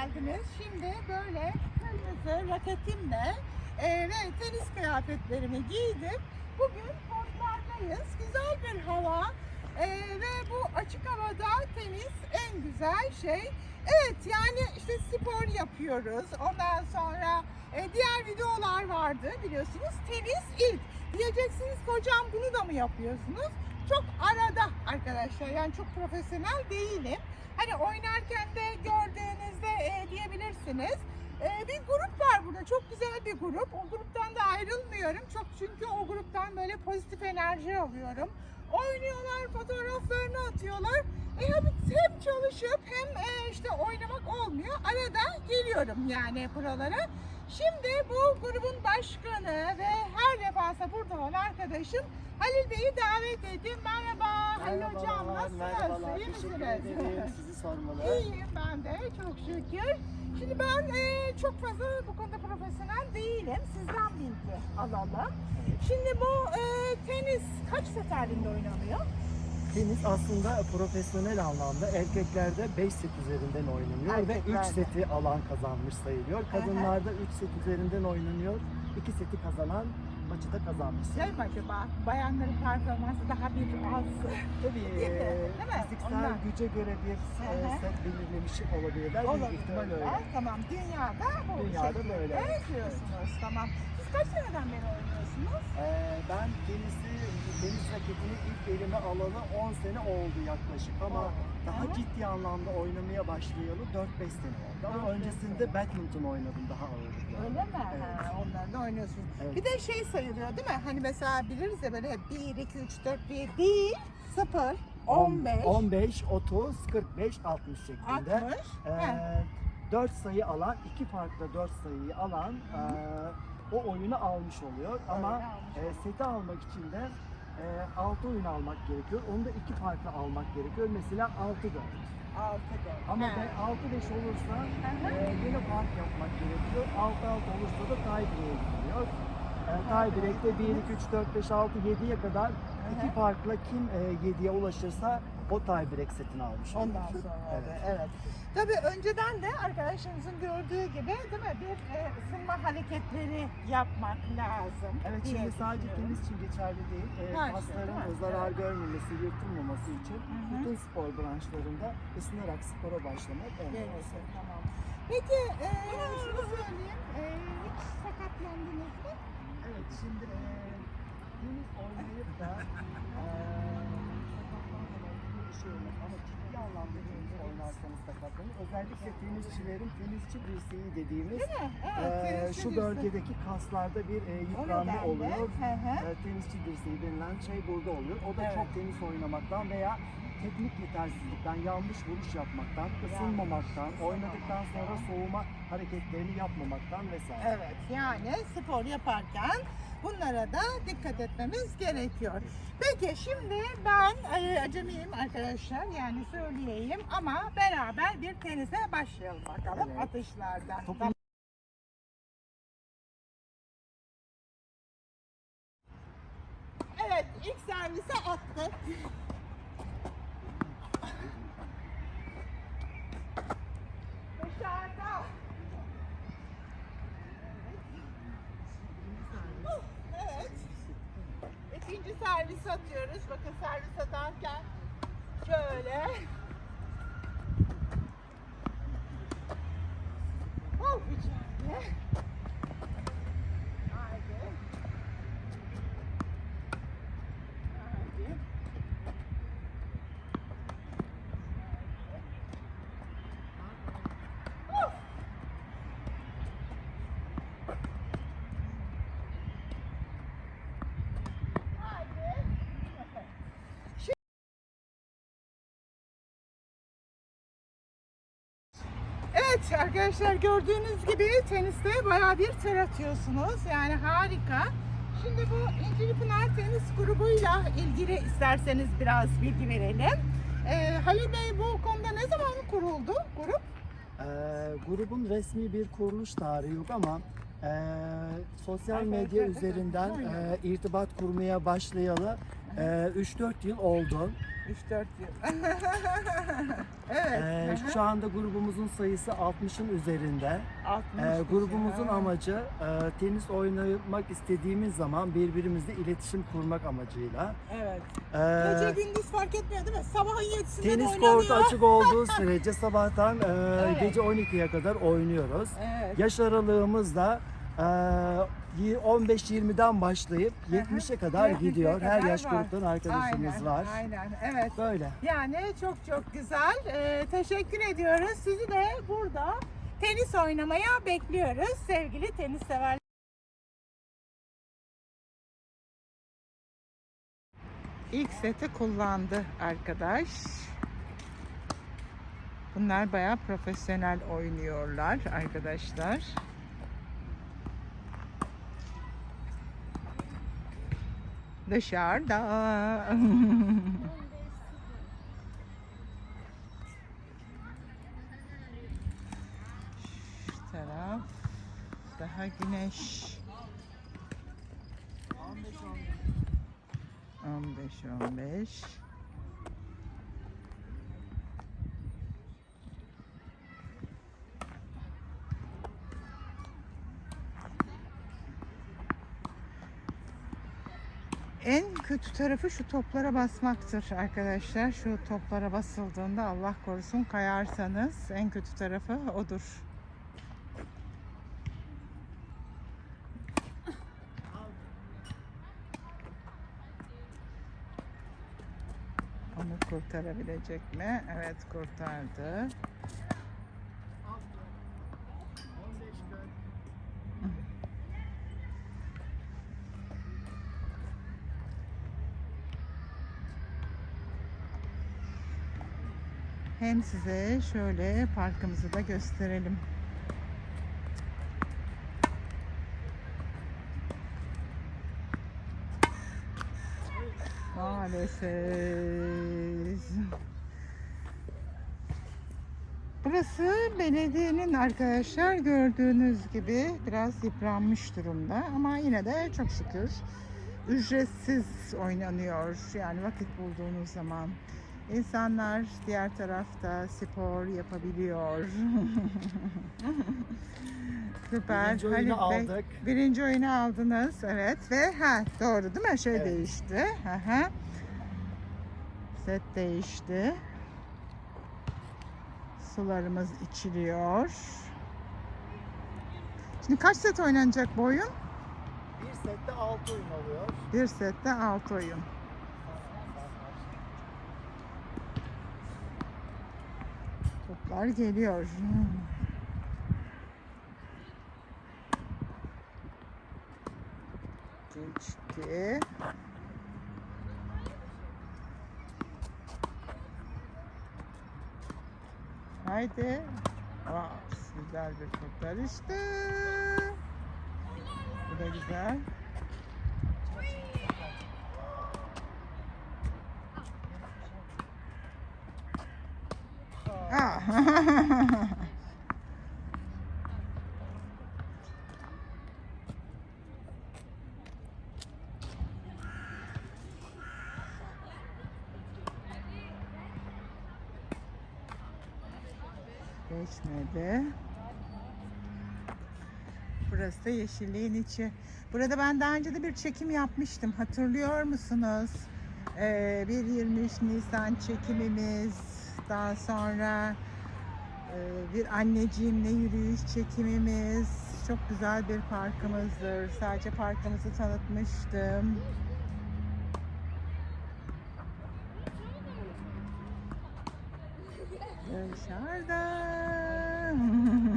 geldiniz. Şimdi böyle kırmızı raketimle e, ve tenis kıyafetlerimi giydim. Bugün kortlardayız. Güzel bir hava e, ve bu açık havada tenis en güzel şey. Evet yani işte spor yapıyoruz. Ondan sonra e, diğer videolar vardı biliyorsunuz. Tenis ilk. Diyeceksiniz hocam bunu da mı yapıyorsunuz? Çok arada arkadaşlar yani çok profesyonel değilim. Hani oynarken de gördüğünüzde e, diyebilirsiniz. E, bir grup var burada. Çok güzel bir grup. O gruptan da ayrılmıyorum. Çok çünkü o gruptan böyle pozitif enerji alıyorum. Oynuyorlar, fotoğraflarını atıyorlar. E, hem, çalışıp hem e, işte oynamak olmuyor. Arada geliyorum yani buralara. Şimdi bu grubun başkanı ve her defasında burada olan arkadaşım Halil Bey'i davet ettim. Merhaba Halil Hocam nasılsınız? Merhabalar, İyi teşekkür misiniz? Sizi sormalı. İyiyim ben de çok şükür. Şimdi ben e, çok fazla bu konuda profesyonel değilim. Sizden bilgi alalım. Şimdi bu e, tenis kaç set halinde oynanıyor? Tenis aslında profesyonel anlamda erkeklerde 5 set üzerinden oynanıyor ve 3 Erkeklerde. seti alan kazanmış sayılıyor. Kadınlarda 3 set üzerinden oynanıyor. 2 seti kazanan maçı da kazanmış. Şey mi acaba? Bayanların performansı daha bir az. Tabii Değil mi? Değil mi? Fiziksel Ondan. güce göre bir e, hı. set belirlemiş olabilirler. Büyük ihtimal öyle. Tamam. Dünyada bu Dünyada şekilde böyle. yapıyorsunuz. Tamam. Siz kaç seneden beri oynuyorsunuz? E, ben tenisi, tenis raketini ilk elime alalı 10 sene oldu yaklaşık ama Oo. daha Aha. ciddi anlamda oynamaya başlayalı 4-5 sene oldu. Ama Dört, beş öncesinde badminton oynadım daha ağırlıklı. Öyle mi? Evet. Ha, onlarla oynuyorsunuz. Evet. Bir de şey sayılıyor değil mi? Hani mesela biliriz ya böyle 1, 2, 3, 4 diye değil. 0, 15, 15, 30, 45, 60 şeklinde. 60. Heh. 4 sayı alan, iki farklı 4 sayıyı alan e, o oyunu almış oluyor. Ama almış e, seti almak için de 6 oyun almak gerekiyor. Onu da iki farklı almak gerekiyor. Mesela 6 4. 6, 4. Ama He. be 6 5 olursa hı. e, yine fark yapmak gerekiyor. 6 6 olursa da tie break'e gidiyor. E, tie break'te 1 2 3 4 5 6 7'ye kadar iki hı. farkla kim e, 7'ye ulaşırsa o tie break setini almış. olur. Ondan sonra Evet. evet. evet. Tabii önceden de arkadaşlarımızın gördüğü gibi değil mi bir e, ısınma hareketleri yapmak lazım. Evet diye şimdi sadece düşünüyorum. tenis için geçerli değil. E, Her şey, kasların değil mi? zarar Evet. görmemesi, yırtılmaması için Hı hı. bütün spor branşlarında ısınarak spora başlamak önemli. Neyse, tamam. Peki e, şunu söyleyeyim. E, hiç sakatlandınız mı? Evet şimdi e, oynayıp da bir şey olmaz. Ama ciddi anlamda tenis oynarsanız sakatlanır. Özellikle tenisçilerin tenisçi dirseği dediğimiz Değil mi? e, tenisçi şu dirseği. bölgedeki kaslarda bir e, yıpranma nedenle, oluyor. hı hı. E, tenisçi dirseği denilen şey burada oluyor. O da Evet. çok tenis oynamaktan veya teknik yetersizlikten, yanlış vuruş yapmaktan, ısınmamaktan, oynadıktan sonra soğuma hareketlerini yapmamaktan vesaire. Evet yani spor yaparken bunlara da dikkat etmemiz gerekiyor. Peki şimdi ben e, acemiyim arkadaşlar yani söyleyeyim ama beraber bir tenise başlayalım bakalım Evet. Tamam. Evet ilk servise attık. Dışarıda. Oh, Evet. İkinci servis atıyoruz. Bakın servis atarken şöyle. Oh içeride. Haydi. Haydi. Oh. Haydi. Evet arkadaşlar gördüğünüz gibi teniste bayağı bir ter atıyorsunuz. Yani harika. Şimdi bu İncili Pınar Tenis grubuyla ilgili isterseniz biraz bilgi verelim. Ee, Halil Bey bu konuda ne zaman kuruldu grup? Ee, grubun resmi bir kuruluş tarihi yok ama e, sosyal medya üzerinden e, irtibat kurmaya başlayalı Ee, 3-4 yıl oldu. 3-4 yıl. evet. Ee, hı hı. şu anda grubumuzun sayısı 60'ın üzerinde. 60 Ee, grubumuzun Ha. amacı e, tenis oynamak istediğimiz zaman birbirimizle iletişim kurmak amacıyla. Evet. Ee, Gece gündüz fark etmiyor değil mi? Sabahın 7'sinde tenis kortu açık olduğu sürece sabahtan e, Evet. gece 12'ye kadar oynuyoruz. Evet. Yaş aralığımız da 15-20'den başlayıp 70'e kadar 70'e gidiyor. Her yaş var. gruptan arkadaşımız aynen, var. Aynen. Evet. Böyle. Yani çok çok güzel. Ee, teşekkür ediyoruz. Sizi de burada tenis oynamaya bekliyoruz sevgili tenis severler. İlk seti kullandı arkadaş. Bunlar bayağı profesyonel oynuyorlar arkadaşlar. Dışarıda. Şu taraf daha güneş. 15 15. En kötü tarafı şu toplara basmaktır arkadaşlar. Şu toplara basıldığında Allah korusun kayarsanız en kötü tarafı odur. Onu kurtarabilecek mi? Evet kurtardı. Size şöyle parkımızı da gösterelim. Maalesef. Burası belediyenin arkadaşlar gördüğünüz gibi biraz yıpranmış durumda ama yine de çok şükür ücretsiz oynanıyor. Yani vakit bulduğunuz zaman insanlar diğer tarafta spor yapabiliyor. Süper. Birinci oyunu Halil Bey, aldık. Birinci oyunu aldınız evet ve ha doğru değil mi? Şey Evet. değişti. Aha. Set değişti. Sularımız içiliyor. Şimdi kaç set oynanacak bu oyun? Bir sette 6 oyun oluyor. Bir sette 6 oyun. Toplar geliyor. Geçti. Haydi. Aa, güzel bir kurtarıştı. Bu da güzel. Aa. Geçmedi. Burası da yeşilliğin içi. Burada ben daha önce de bir çekim yapmıştım. Hatırlıyor musunuz? Ee, bir 23 Nisan çekimimiz. Daha sonra e, bir anneciğimle yürüyüş çekimimiz. Çok güzel bir parkımızdır. Sadece parkımızı tanıtmıştım. Dışarıda.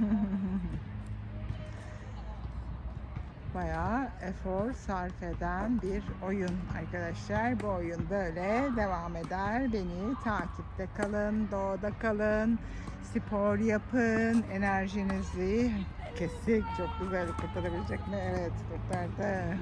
Bayağı efor sarf eden bir oyun arkadaşlar. Bu oyun böyle devam eder. Beni takipte kalın, doğada kalın, spor yapın, enerjinizi kesik çok güzel kurtarabilecek mi? Evet kurtardı.